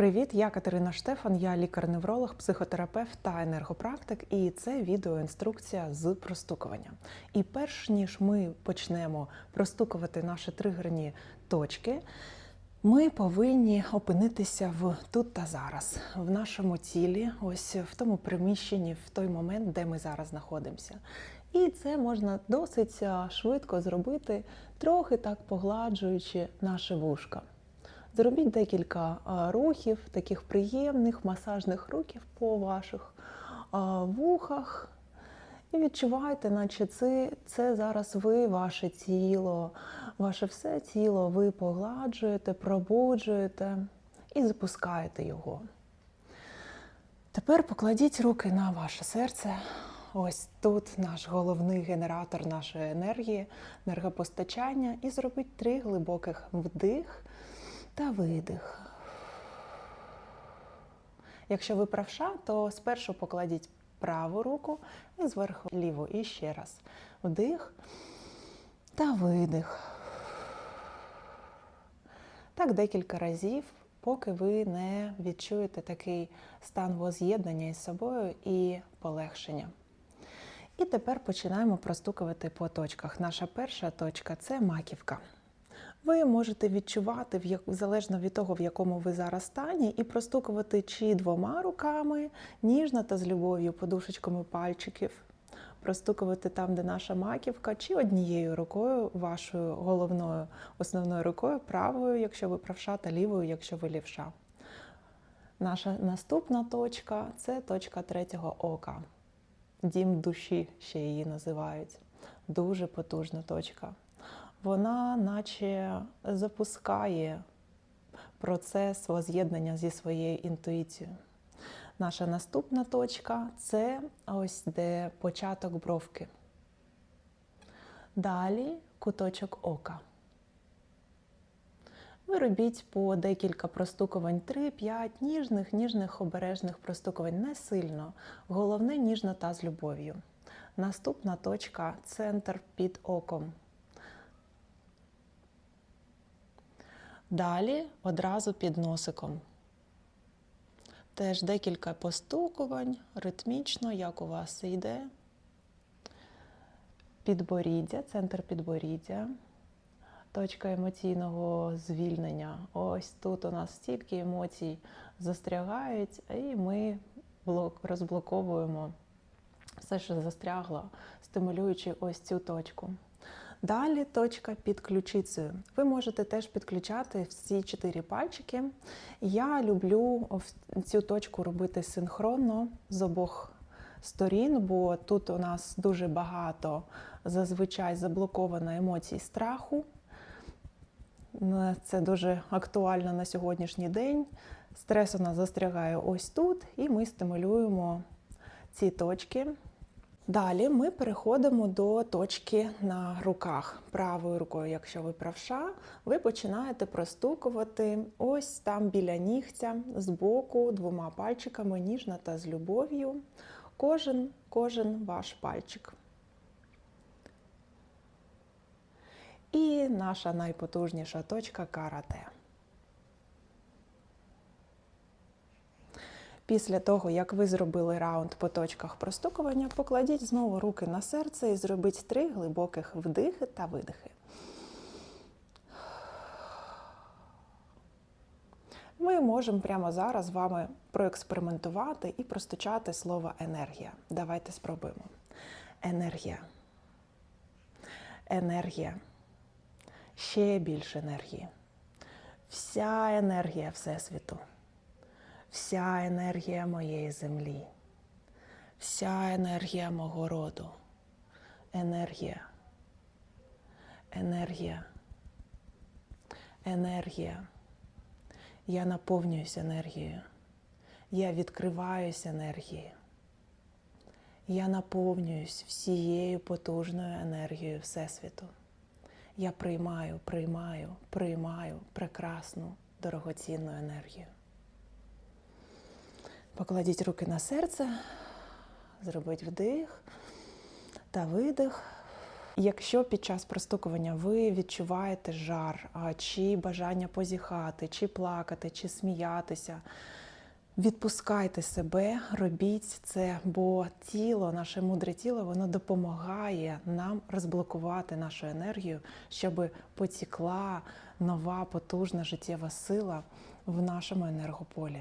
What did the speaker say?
Привіт, я Катерина Штефан, я лікар-невролог, психотерапевт та енергопрактик, і це відеоінструкція з простукування. І перш ніж ми почнемо простукувати наші тригерні точки, ми повинні опинитися в тут та зараз, в нашому тілі, ось в тому приміщенні, в той момент, де ми зараз знаходимося. І це можна досить швидко зробити, трохи так погладжуючи наше вушка. Зробіть декілька рухів, таких приємних масажних рухів по ваших вухах. І відчувайте, наче це, це зараз ви, ваше тіло, ваше все тіло ви погладжуєте, пробуджуєте і запускаєте його. Тепер покладіть руки на ваше серце. Ось тут наш головний генератор нашої енергії, енергопостачання. І зробіть три глибоких вдих та видих. Якщо ви правша, то спершу покладіть праву руку і зверху ліву. І ще раз. Вдих та видих. Так декілька разів, поки ви не відчуєте такий стан воз'єднання із собою і полегшення. І тепер починаємо простукувати по точках. Наша перша точка це маківка. Ви можете відчувати, в як- залежно від того, в якому ви зараз стані, і простукувати чи двома руками, ніжно та з любов'ю, подушечками пальчиків, простукувати там, де наша маківка, чи однією рукою, вашою головною основною рукою, правою, якщо ви правша, та лівою, якщо ви лівша. Наша наступна точка це точка третього ока. Дім душі ще її називають. Дуже потужна точка. Вона наче запускає процес воз'єднання зі своєю інтуїцією. Наша наступна точка це ось де початок бровки. Далі куточок ока. Ви робіть по декілька простукувань, 3-5 ніжних, ніжних, обережних простукувань, не сильно. Головне ніжно та з любов'ю. Наступна точка центр під оком. Далі одразу під носиком. Теж декілька постукувань, ритмічно, як у вас йде. Підборіддя, центр підборіддя, точка емоційного звільнення. Ось тут у нас стільки емоцій застрягають, і ми розблоковуємо все, що застрягло, стимулюючи ось цю точку. Далі точка під ключицею. Ви можете теж підключати всі чотири пальчики. Я люблю цю точку робити синхронно з обох сторін, бо тут у нас дуже багато зазвичай заблоковано емоцій страху. Це дуже актуально на сьогоднішній день. Стрес у нас застрягає ось тут, і ми стимулюємо ці точки. Далі ми переходимо до точки на руках. Правою рукою, якщо ви правша, ви починаєте простукувати ось там біля нігтя збоку двома пальчиками, ніжно та з любов'ю. Кожен, кожен ваш пальчик. І наша найпотужніша точка карате. Після того, як ви зробили раунд по точках простукування, покладіть знову руки на серце і зробіть три глибоких вдихи та видихи. Ми можемо прямо зараз з вами проекспериментувати і простучати слово енергія. Давайте спробуємо. Енергія. Енергія. Ще більше енергії. Вся енергія Всесвіту вся енергія моєї землі, вся енергія мого роду, енергія, енергія, енергія. Я наповнююсь енергією. Я відкриваюсь енергією. Я наповнююсь всією потужною енергією Всесвіту. Я приймаю, приймаю, приймаю прекрасну, дорогоцінну енергію. Покладіть руки на серце, зробіть вдих та видих. Якщо під час простукування ви відчуваєте жар, чи бажання позіхати, чи плакати, чи сміятися, відпускайте себе, робіть це, бо тіло, наше мудре тіло, воно допомагає нам розблокувати нашу енергію, щоб потікла нова потужна життєва сила в нашому енергополі.